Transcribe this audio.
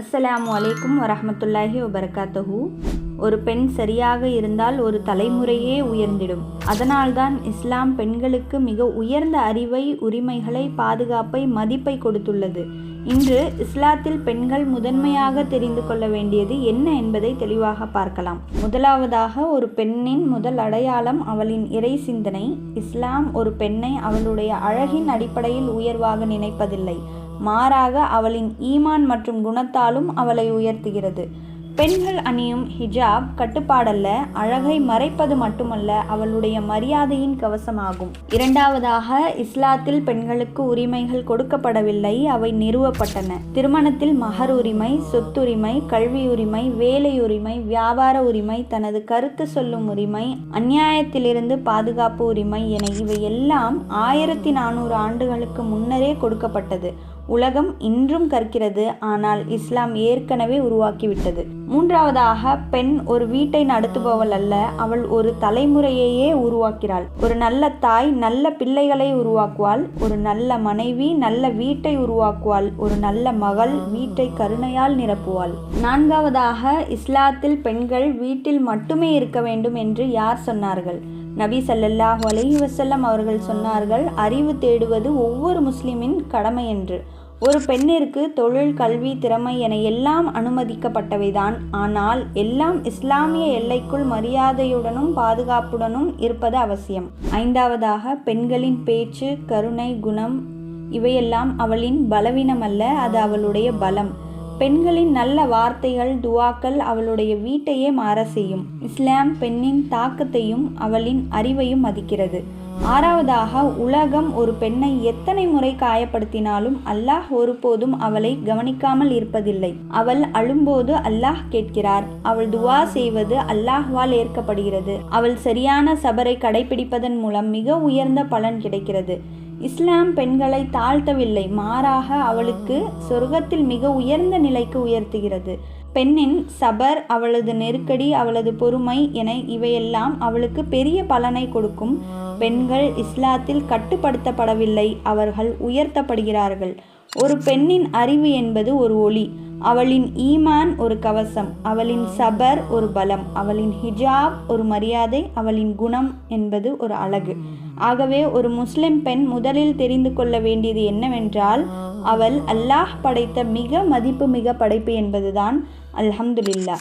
அஸ்ஸலாமு அலைக்கும் வரமத்துல்லாஹி வபரகாத்துஹு. ஒரு பெண் சரியாக இருந்தால் ஒரு தலைமுறையே உயர்ந்திடும். அதனால்தான் இஸ்லாம் பெண்களுக்கு மிக உயர்ந்த அறிவை உரிமைகளை பாதுகாப்பை மதிப்பை கொடுத்துள்ளது. இன்று இஸ்லாத்தில் பெண்கள் முதன்மையாக தெரிந்து கொள்ள வேண்டியது என்ன என்பதை தெளிவாக பார்க்கலாம். முதலாவதாக ஒரு பெண்ணின் முதல் அடையாளம் அவளின் இறை சிந்தனை. இஸ்லாம் ஒரு பெண்ணை அவளுடைய அழகின் அடிப்படையில் உயர்வாக நினைப்பதில்லை. மாறாக அவளின் ஈமான் மற்றும் குணத்தாலும் அவளை உயர்த்துகிறது. பெண்கள் அணியும் ஹிஜாப் கட்டுப்பாடல்ல அழகை மறைப்பது மட்டுமல்ல அவளுடைய மரியாதையின் கவசமாகும். இரண்டாவதாக இஸ்லாத்தில் பெண்களுக்கு உரிமைகள் கொடுக்கப்படவில்லை அவை நிறுவப்பட்டன. திருமணத்தில் மகர் உரிமை சொத்துரிமை கல்வி உரிமை வேலை உரிமை வியாபார உரிமை தனது கருத்து சொல்லும் உரிமை அந்நியாயத்திலிருந்து பாதுகாப்பு உரிமை என இவை எல்லாம் ஆயிரத்தி நானூறு ஆண்டுகளுக்கு முன்னரே கொடுக்கப்பட்டது. உலகம் இன்றும் கற்கிறது ஆனால் இஸ்லாம் ஏற்கனவே உருவாக்கிவிட்டது. மூன்றாவதாக பெண் ஒரு வீட்டை நடத்துபவள் அல்ல அவள் ஒரு தலைமுறையையே உருவாக்கிறாள். ஒரு நல்ல தாய் நல்ல பிள்ளைகளை உருவாக்குவாள் ஒரு நல்ல மனைவி நல்ல வீட்டை உருவாக்குவாள் ஒரு நல்ல மகள் வீட்டை கருணையால் நிரப்புவாள். நான்காவதாக இஸ்லாத்தில் பெண்கள் வீட்டில் மட்டுமே இருக்க வேண்டும் என்று யார் சொன்னார்கள்? நபி சல்லல்லாஹ் அலஹி வசல்லம் அவர்கள் சொன்னார்கள் அறிவு தேடுவது ஒவ்வொரு முஸ்லிமின் கடமை என்று. ஒரு பெண்ணிற்கு தொழில் கல்வி திறமை என எல்லாம் அனுமதிக்கப்பட்டவைதான். ஆனால் எல்லாம் இஸ்லாமிய எல்லைக்குள் மரியாதையுடனும் பாதுகாப்புடனும் இருப்பது அவசியம். ஐந்தாவதாக பெண்களின் பேச்சு கருணை குணம் இவையெல்லாம் அவளின் பலவீனம் அல்ல அது அவளுடைய பலம். பெண்களின் நல்ல வார்த்தைகள் துவாக்கள் அவளுடைய வீட்டையே மாற செய்யும். இஸ்லாம் பெண்ணின் தாக்கத்தையும் அவளின் அறிவையும் மதிக்கிறது. ஆறாவதாக உலகம் ஒரு பெண்ணை எத்தனை முறை காயப்படுத்தினாலும் அல்லாஹ் ஒருபோதும் அவளை கவனிக்காமல் இருப்பதில்லை. அவள் அழும்போது அல்லாஹ் கேட்கிறார். அவள் துவா செய்வது அல்லாஹ்வால் ஏற்கப்படுகிறது. அவள் சரியான சபரை கடைபிடிப்பதன் மூலம் மிக உயர்ந்த பலன் கிடைக்கிறது. இஸ்லாம் பெண்களை தாழ்த்தவில்லை. மாறாக அவளுக்கு சொர்க்கத்தில் மிக உயர்ந்த நிலைக்கு உயர்த்துகிறது. பெண்ணின் சபர் அவளது நெருக்கடி அவளது பொறுமை என இவையெல்லாம் அவளுக்கு பெரிய பலனை கொடுக்கும். பெண்கள் இஸ்லாத்தில் கட்டுப்படுத்தப்படவில்லை அவர்கள் உயர்த்தப்படுகிறார்கள். ஒரு பெண்ணின் அறிவு என்பது ஒரு ஒளி. அவளின் ஈமான் ஒரு கவசம் அவளின் சபர் ஒரு பலம் அவளின் ஹிஜாப் ஒரு மரியாதை அவளின் குணம் என்பது ஒரு அழகு. ஆகவே ஒரு முஸ்லிம் பெண் முதலில் தெரிந்து கொள்ள வேண்டியது என்னவென்றால் அவள் அல்லாஹ் படைத்த மிக மதிப்பு மிக படைப்பு என்பதுதான் அல்ஹம்துலில்லா